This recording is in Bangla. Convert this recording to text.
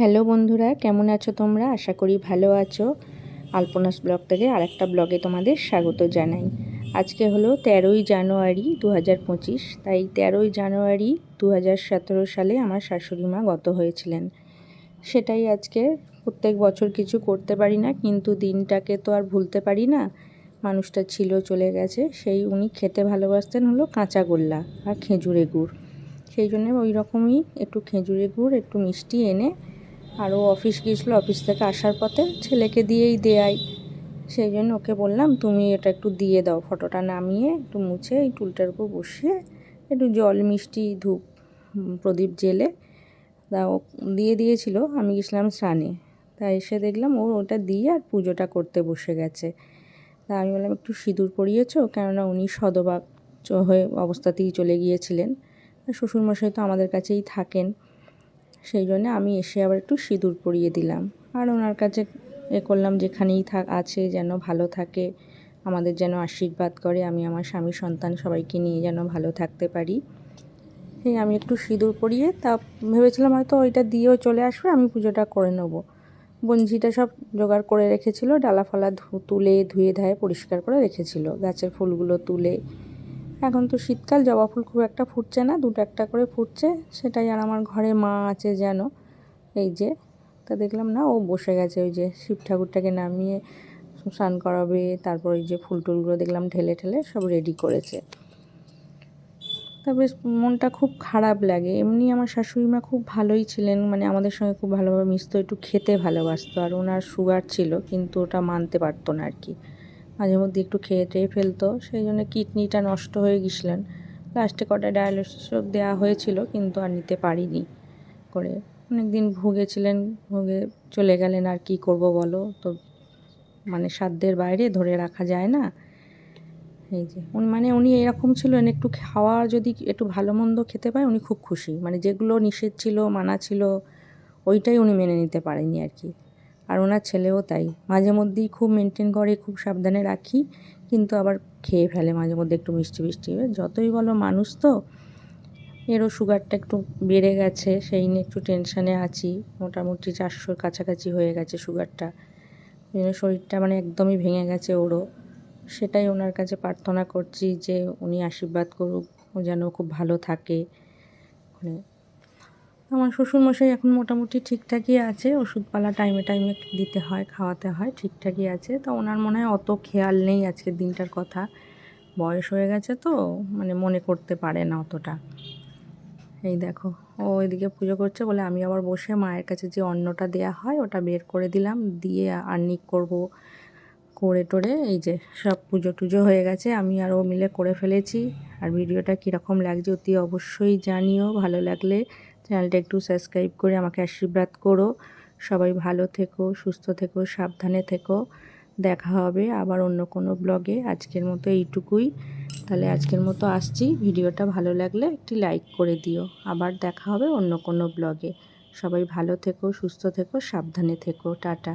হ্যালো বন্ধুরা, কেমন আছো তোমরা? আশা করি ভালো আছো। আলপনাস ব্লগ থেকে আরেকটা ব্লগে তোমাদের স্বাগত জানাই। আজকে হলো তেরোই জানুয়ারি দু তাই তেরোই জানুয়ারি দু হাজার সতেরো সালে আমার শাশুড়ি মা গত হয়েছিলেন। সেটাই আজকে প্রত্যেক বছর কিছু করতে পারি না, কিন্তু দিনটাকে তো আর ভুলতে পারি না। মানুষটা ছিল, চলে গেছে, সেই উনি খেতে ভালোবাসতেন হলো কাঁচা গোল্লা আর খেজুরে গুড়। সেই জন্য ওই রকমই একটু খেজুরে গুড়, একটু মিষ্টি এনে আরও অফিস গিয়েছিল অফিস থেকে আসার পথে ছেলেকে দিয়েই দেয়াই। সেই জন্য ওকে বললাম, তুমি এটা একটু দিয়ে দাও, ফটোটা নামিয়ে একটু মুছে, এই টুলটার উপর বসিয়ে একটু জল, মিষ্টি, ধূপ প্রদীপ জেলে তা ও দিয়ে দিয়েছিল। আমি গেছিলাম স্নানে। তা এসে দেখলাম ও ওটা দিয়ে আর পুজোটা করতে বসে গেছে। তা আমি বললাম, একটু সিঁদুর পরিয়েছো? কেননা উনি সদবাক হয়ে অবস্থাতেই চলে গিয়েছিলেন। শ্বশুরমশাই তো আমাদের কাছেই থাকেন। সেই জন্য আমি এসে আবার একটু সিঁদুর পরিয়ে দিলাম। আর ওনার কাছে এ করলাম যেখানেই থাক আছে যেন ভালো থাকে, আমাদের যেন আশীর্বাদ করে, আমি আমার স্বামী সন্তান সবাইকে নিয়ে যেন ভালো থাকতে পারি। সেই আমি একটু সিঁদুর পরিয়ে তা ভেবেছিলাম হয়তো ওইটা দিয়েও চলে আসবে, আমি পুজোটা করে নেব। বঞ্জিটা সব জোগাড় করে রেখেছিল ডালাফালা তুলে ধুয়ে ধায়ে পরিষ্কার করে রেখেছিল, গাছের ফুলগুলো তুলে। এখন তো শীতকাল, জবা ফুল খুব একটা ফুটছে না, দুটো একটা করে ফুটছে, সেটাই আর আমার ঘরে মা আছে যেন, এই যে, তা দেখলাম না, ও বসে গেছে ওই যে শিব ঠাকুরটাকে নামিয়ে স্নান করাবে, তারপর ওই যে ফুল টুলগুলো দেখলাম ঢেলে ঠেলে সব রেডি করেছে। তা বেশ মনটা খুব খারাপ লাগে, এমনি আমার শাশুড়ি মা খুব ভালোই ছিলেন মানে আমাদের সঙ্গে খুব ভালোভাবে মিশতো, একটু খেতে ভালোবাসতো, আর ওনার সুগার ছিল, কিন্তু ওটা মানতে পারতো না আর কি। মাঝে মধ্যে একটু খেয়ে টেয়ে ফেলতো। সেই জন্য কিডনিটা নষ্ট হয়ে গেছিলেন লাস্টে কটা ডায়ালিসিস দেওয়া হয়েছিল, কিন্তু আর নিতে পারিনি করে। অনেক দিন ভুগেছিলেন, ভুগে চলে গেলেন, আর কি করব বলো? তো মানে সাধ্যের বাইরে ধরে রাখা যায় না। এই যে মানে উনি এরকম ছিলেন একটু খাওয়া যদি একটু ভালো মন্দ খেতে পায়, উনি খুব খুশি। মানে যেগুলো নিষেধ ছিল, মানা ছিল, ওইটাই উনি মেনে নিতে পারেনি আর কি। আর ওনার ছেলেও তাই। মাঝে মধ্যেই খুব মেনটেন করে, খুব সাবধানে রাখি, কিন্তু আবার খেয়ে ফেলে মাঝে মধ্যে একটু মিষ্টি মিষ্টি। যতই বলো মানুষ তো, এরও সুগারটা একটু বেড়ে গেছে, সেই নিয়ে একটু টেনশানে আছি। মোটামুটি চারশোর কাছাকাছি হয়ে গেছে সুগারটা শরীরটা মানে একদমই ভেঙে গেছে ওরও। সেটাই ওনার কাছে প্রার্থনা করছি যে উনি আশীর্বাদ করুক, ও যেন খুব ভালো থাকে। মানে আমার শ্বশুরমশাই এখন মোটামুটি ঠিকঠাকই আছে, ওষুধপালা টাইমে টাইমে দিতে হয়, খাওয়াতে হয়, ঠিকঠাকই আছে। তো ওনার মনে হয় অত খেয়াল নেই আজকের দিনটার কথা। বয়স হয়ে গেছে তো মানে মনে করতে পারে না অতটা। এই দেখো, ও ওইদিকে পুজো করছে বলে আমি আবার বসে মায়ের কাছে যে অন্নটা দেয়া হয়, ওটা বের করে দিলাম। দিয়ে আর্নিক করব করে টোরে, এই যে সব পুজো টুজো হয়ে গেছে। আমি আর ও মিলে করে ফেলেছি। আর ভিডিওটা কীরকম লাগছে অতি অবশ্যই জানিও, ভালো লাগলে চ্যানেলটা একটু সাবস্ক্রাইব করে আমাকে আশীর্বাদ করো। সবাই ভালো থেকো, সুস্থ থেকো, সাবধানে থেকো। দেখা হবে আবার অন্য কোনো ব্লগে আজকের মতো এইটুকুই। তাহলে আজকের মতো আসছি। ভিডিওটা ভালো লাগলে একটি লাইক করে দিও। আবার দেখা হবে অন্য কোনো ব্লগে সবাই ভালো থেকো, সুস্থ থেকো, সাবধানে থেকো। টাটা।